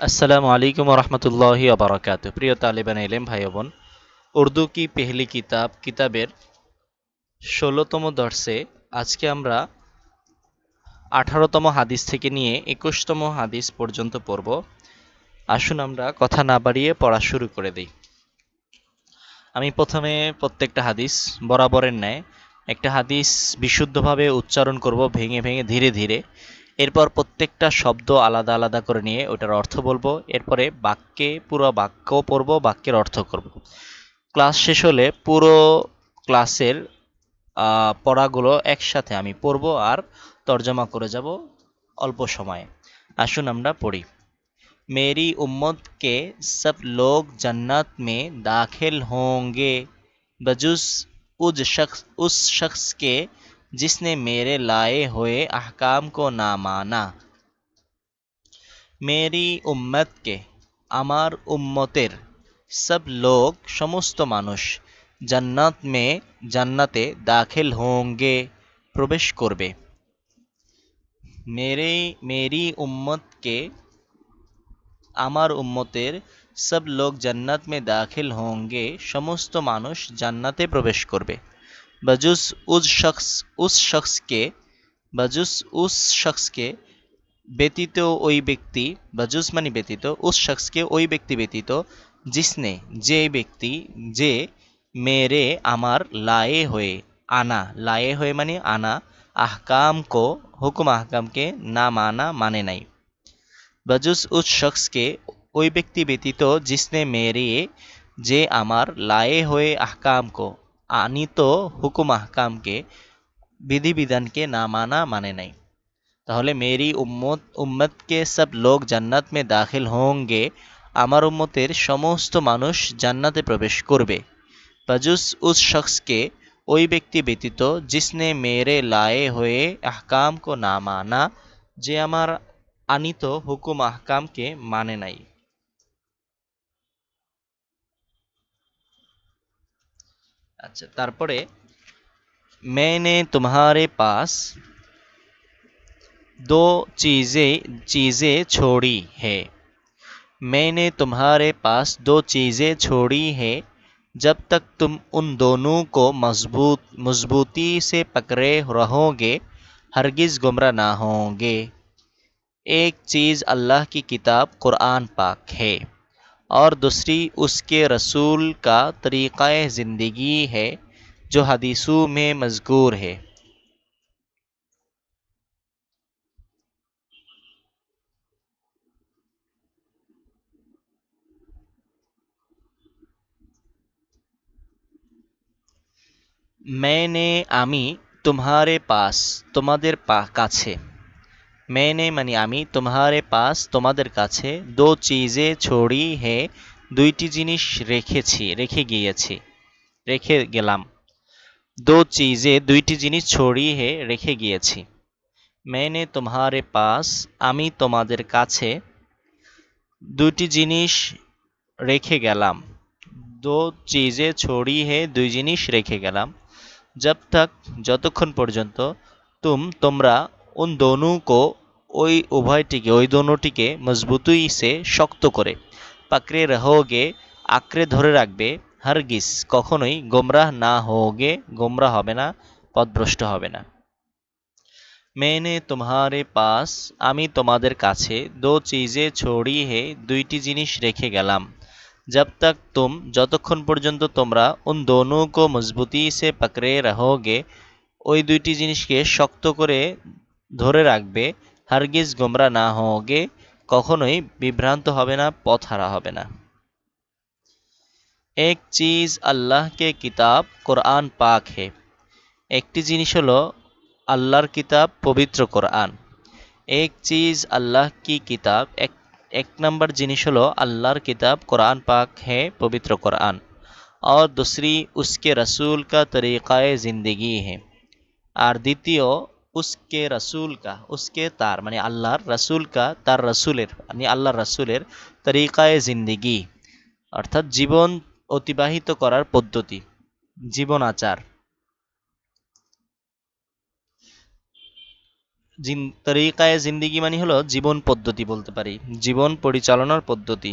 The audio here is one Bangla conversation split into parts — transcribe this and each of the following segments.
আসসালামু আলাইকুম রহমতুল্লাহি আবরাকাত প্রিয় তালিবান এলেম ভাই বোন উর্দু কি পেহলি কিতাব? কিতাবের ষোলোতম দর্শে আজকে আমরা আঠারোতম হাদিস থেকে নিয়ে একুশতম হাদিস পর্যন্ত পড়ব। আসুন আমরা কথা না বাড়িয়ে পড়া শুরু করে দিই। আমি প্রথমে প্রত্যেকটা হাদিস বরাবরের ন্যায়, একটা হাদিস বিশুদ্ধভাবে উচ্চারণ করব ভেঙে ভেঙে ধীরে ধীরে। এরপর প্রত্যেকটা শব্দ আলাদা আলাদা করে নিয়ে ওটার অর্থ বলবো এরপরে বাক্যে পুরো বাক্য পড়বো বাক্যের অর্থ করব ক্লাস শেষ হলে পুরো ক্লাসের পড়াগুলো একসাথে আমি পড়ব আর তর্জমা করে যাব অল্প সময়ে আসুন আমরা পড়ি मेरी उम्मत के सब लोग जन्नत में दाखिल होंगे बजुस उस शख्स उस शख्स के जिसने मेरे लाए हुए अहकाम को ना माना মেরি উম্মতকে আমার উম্মতের সব লোক সমস্ত মানুষ জান্নাত মে জান্নাতে দাখিল হোঙ্গে প্রবেশ করবে মেরে মেরি উম্মতকে আমার উম্মতের সব লোক জান্নাত মে দাখিল হোঙ্গে সমস্ত মানুষ জান্নাতে প্রবেশ করবে বজুস উস শখস, উস শখসকে, বজুস উস শখসকে ব্যতীত ওই ব্যক্তি, বজুস মানে ব্যতীত, উস শখসকে ওই ব্যক্তি ব্যতীত, জিসনে, যে ব্যক্তি, যে মেরে আমার লায়ে হয়ে, আনা, লায়ে হয়ে মানে আনা আহকাম কো হুকুম আহকামকে না মানা মানে নাই। বজুস উস শখসকে ওই ব্যক্তি ব্যতীত, জিসনে মেরে যে আমার লায়ে হয়ে আহকাম কো আনিত হুকুম আহকামকে, বিধিবিধানকে না মানা মানে নাই। তাহলে মেরি উম্মত, উম্মতকে সব লোক জান্নাত মে দাখিল হোঙ্গে, আমার উম্মতের সমস্ত মানুষ জান্নাতে প্রবেশ করবে। বজুস উস শখসকে ওই ব্যক্তি ব্যতীত জিসনে মেরে লায়ে হয়ে আহকাম কো না মানা, যে আমার আনিত হুকুম আহকামকে মানে নাই। আচ্ছা তারপরে मैंने तुम्हारे पास दो चीज़ें चीज़ें छोड़ी है मैंने तुम्हारे पास दो चीज़ें छोड़ी है जब तक तुम उन दोनों को मजबूत मजबूती से पकड़े रहोगे हरगिज़ गुमराह ना होंगे एक चीज़ अल्लाह की किताब कुरान पाक है और दूसरी उसके रसूल का तरीक़ा ज़िंदगी है जो हदीसों में मज़कूर है मैंने আমি তোমারে পাস তোমাদের পা কাছে मैंने মানে আমি তোমারে পাস তোমাদের কাছে দো চিজে ছড়ি হে দুইটি জিনিস রেখেছি রেখে গিয়েছি রেখে গেলাম দো চিজে দুইটি জিনিস ছড়িয়ে হে রেখে গিয়েছি মেনে তোমারে পাস আমি তোমাদের কাছে দুটি জিনিস রেখে গেলাম দো চিজে ছড়িয়ে হে দুই জিনিস রেখে গেলাম জব তক যতক্ষণ পর্যন্ত তুম তোমরা উন দোনু কো ওই উভয়টিকে ওই দোনোটিকে মজবুতুই সে শক্ত করে পাকড়ে রহোগে আঁকড়ে ধরে রাখবে হারগিস কখনোই গোমরাহ না হোগে গোমরাহ হবে না পথভ্রষ্ট হবে না মেনে তোমারে পাস আমি তোমাদের কাছে দো চিজে ছড়ি হে দুইটি জিনিস রেখে গেলাম জব তক তুম যতক্ষণ পর্যন্ত তোমরা উন দোনো কো মজবুতি সে পাকড়ে রহোগে ওই দুইটি জিনিসকে শক্ত করে ধরে রাখবে হারগিজ গোমরা না হোগে কখনোই বিভ্রান্ত হবে না পথ হারা হবে না এক চিজ আল্লাহকে কিতাব কোরআন পাক হে একটি জিনিস হলো আল্লাহর কিতাব পবিত্র কোরআন এক চিজ আল্লাহ কি কিতাব এক এক নম্বর জিনিস হলো আল্লাহর কিতাব কোরআন পাক হে পবিত্র কোরআন और दूसरी उसके रसूल का तरीक़ाए ज़िंदगी है আর দ্বিতীয় উসকে রসুল কা, উসকে তার মানে আল্লাহর রসুল কা, তার রসুলের মানে আল্লাহর রসুলের তরিকায় জিন্দিগি, অর্থাৎ জীবন অতিবাহিত করার পদ্ধতি, জীবন আচার। তরিকায়ে জিন্দিগি মানে হলো জীবন পদ্ধতি বলতে পারি, জীবন পরিচালনার পদ্ধতি।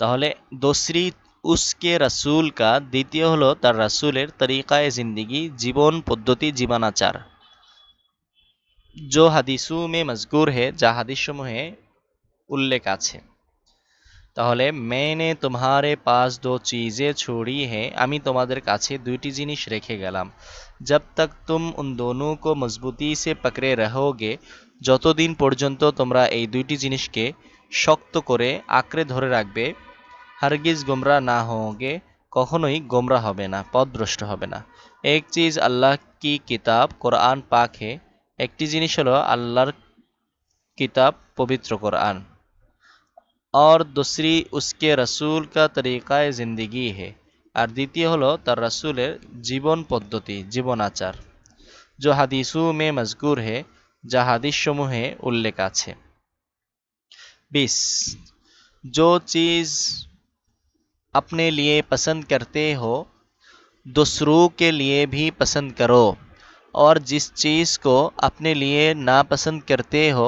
তাহলে দোসরি উসকে রাসূল কা, দ্বিতীয় হলো তার রাসূলের তরিকায়ে জিন্দিগি, জীবন পদ্ধতি জীবনাচার जो হাদিসু মে মজকুর হে যা হাদিসসমূহে উল্লেখ আছে তাহলে মেনে তোমারে পাস দো চিজে छोड़ी হে আমি তোমাদের কাছে দুইটি জিনিস রেখে গেলাম जब तक तुम उन दोनों को मजबूती से पकड़े रहोगे যতদিন পর্যন্ত তোমরা এই দুইটি জিনিসকে শক্ত করে আঁকড়ে ধরে রাখবে হারগিজ গোমরা না হোগে কখনোই গোমরা হবে না পথভ্রষ্ট হবে না এক চিজ আল্লাহ কি কিতাব কোরআন পাক হে একটি জিনিস হলো আল্লাহর কিতাব পবিত্র কোরআন और दूसरी उसके रसूल का तरीक़ा ज़िंदगी है আর দ্বিতীয় হলো তার রাসূলের জীবন পদ্ধতি জীবন আচার जो হাদিসু মে মজকুর হে যা হাদিসসমূহে উল্লেখ আছে बीस जो चीज़ अपने लिए पसंद करते हो दूसरों के लिए भी पसंद करो और जिस चीज़ को अपने लिए नापसंद करते हो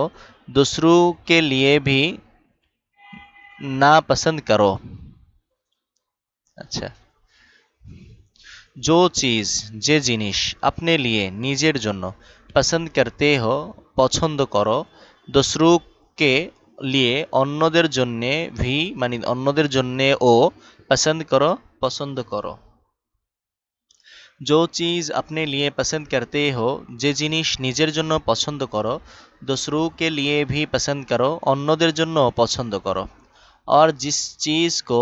दूसरों के लिए भी नापसंद करो আচ্ছা जो चीज़ যে জিনিস আপনি লিয়ে নিজের জন্য পছন্দ করতে হো পছন্দ করো দোসরু কে লিয়ে অন্যদের জন্যে ভি মানে অন্যদের জন্যে ও পছন্দ করো পছন্দ করো जो चीज़ अपने लिए पसंद करते हो যে জিনিস নিজের জন্য পছন্দ করো দোসরু কে লিয়ে ভি পছন্দ করো অন্যদের জন্য পছন্দ করো और जिस चीज़ को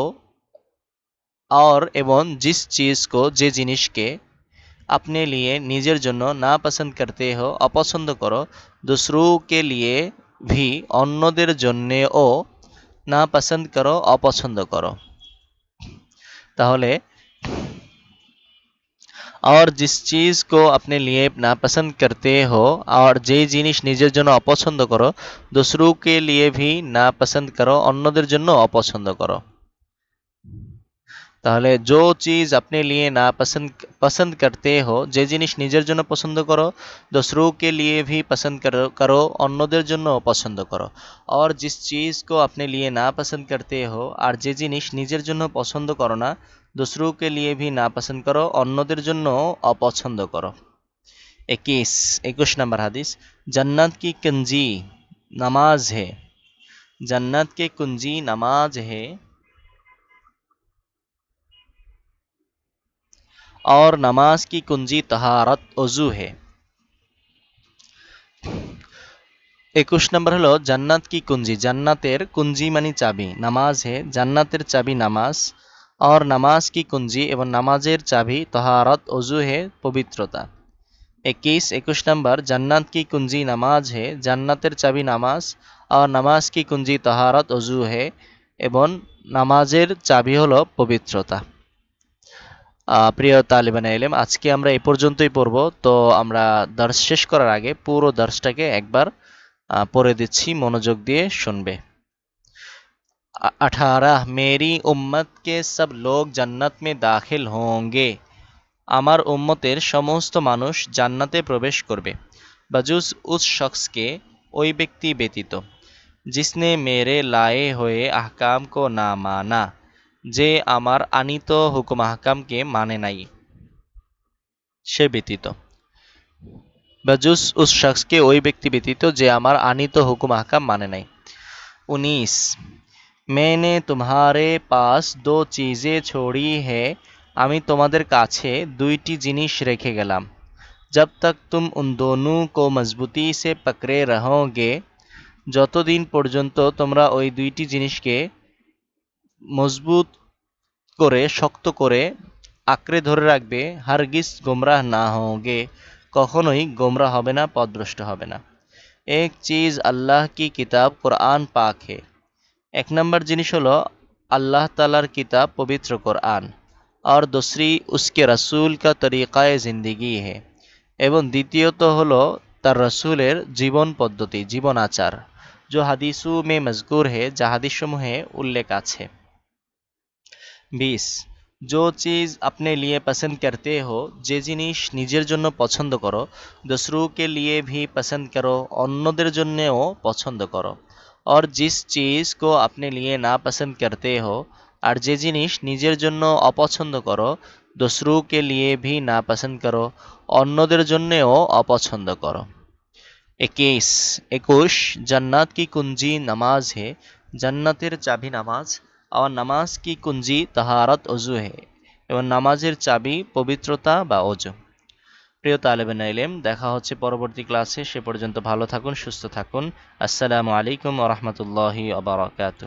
और এবং जिस चीज़ को যে জিনিসকে अपने लिए নিজের জন্য না পছন্দ করতে হো অপছন্দ করো দুসরু কে লিয়ে ভি অন্যদের জন্যে ও না পছন্দ করো অপছন্দ করো তাহলে और जिस चीज़ को अपने लिए नापसंद करते हो और যেই জিনিস নিজের জন্য অপছন্দ করো दूसरों के लिए भी নাপসন্দ করো অন্যদের জন্য অপছন্দ করো তাহলে जो चीज़ अपने लिए नापसंद पसंद करते हो যে জিনিস নিজের জন্য পছন্দ করো दूसरों के लिए भी पसंद करो करो অন্যদের জন্য পছন্দ করো और जिस चीज़ को अपने लिए नापसंद करते हो আর যে জিনিস নিজের জন্য পছন্দ করো না दूसरों के लिए भी नापसंद करो অন্যদের জন্য অপছন্দ করো इक्कीस इक्कीस नंबर हदीस जन्नत की कुंजी नमाज है जन्नत के कुंजी नमाज है और नमाज की कुंजी तहारत वजू है একুশ নম্বর হলো জান্নাত কি কুঞ্জি জান্নাতের কুঞ্জি মানে চাবি নামাজ হে জান্নাতের চাবি নামাজ और নামাজ কি কুঞ্জি এবং নামাজের চাবি তহারত অজু হে পবিত্রতা इक्कीस একুশ নম্বর জান্নাত কি কুঞ্জি নামাজ হে জান্নাতের চাবি নামাজ আর নামাজ কি কুঞ্জি তহারত অজু হে এবং নামাজের চাবি হলো পবিত্রতা আহ, প্রিয় তালিবান এলেম আজকে আমরা এই পর্যন্তই পড়ব তো আমরা দর্শ শেষ করার আগে পুরো দর্শটাকে একবার আহ, পড়ে দিচ্ছি মনোযোগ দিয়ে শুনবে अठारह मेरी उम्मत के सब लोग जन्नत में दाखिल होंगे আমার উম্মতের সমস্ত মানুষ জান্নাতে প্রবেশ করবে বাজুস উস শখসকে ওই ব্যক্তি ব্যতীত জিসনে মেরে লায়ে হয়ে আহকাম কো না মানা যে আমার আনিত হুকুম আহকামকে মানে নাই। সে ব্যতীত। বা জুস উস শাখসকে ওই ব্যক্তি ব্যতীত যে আমার আনিত হুকুম আহকাম মানে নাই। উনিশ। মেনে তোমারে পাস দো চিজে ছড়ি হে, আমি তোমাদের কাছে দুইটি জিনিস রেখে গেলাম। জব তক তুম উন দোনু কো মজবুতি সে পকড়ে রহোগে, যতদিন পর্যন্ত তোমরা ওই দুইটি জিনিসকে মজবুত করে, শক্ত করে আঁকড়ে ধরে রাখবে, হারগিস গোমরাহ না হোগে কখনোই গোমরা হবে না, পথভ্রষ্ট হবে না। এক চিজ আল্লাহ কি কিতাব কোরআন পাক হে এক নম্বর জিনিস হলো, আল্লাহ তালার কিতাব পবিত্র কোরআন। আর দোসরি উসকে রসুল কা তরিকায় জিন্দিগি হে। এবং দ্বিতীয়ত হলো, তার রসুলের জীবন পদ্ধতি জীবন আচার जो হাদিসু মে মজকুর হে যা হাদিসসমূহে উল্লেখ আছে। বিশ जो चीज़ अपने लिए पसंद करते हो যে জিনিস নিজের জন্য পছন্দ করো दूसरों के लिए भी पसंद करो অন্যদের জন্যেও পছন্দ করো और जिस चीज़ को अपने लिए ना पसंद करते हो আর যে জিনিস নিজের জন্য অপছন্দ করো दूसरों के लिए भी না पसंद करो অন্যদের জন্যেও অপছন্দ করো একুশ একুশ জান্নাত কি কুঞ্জি নামাজ হে জান্নাতের চাবি নামাজ আর নামাজ কি কুঞ্জি তাহারাত অজু হে এবং নামাজের চাবি পবিত্রতা বা অজু প্রিয় তালেবেন ইলেম দেখা হচ্ছে পরবর্তী ক্লাসে। সে পর্যন্ত ভালো থাকুন, সুস্থ থাকুন। আসসালামু আলাইকুম রহমতুল্লাহি আবরাকাতু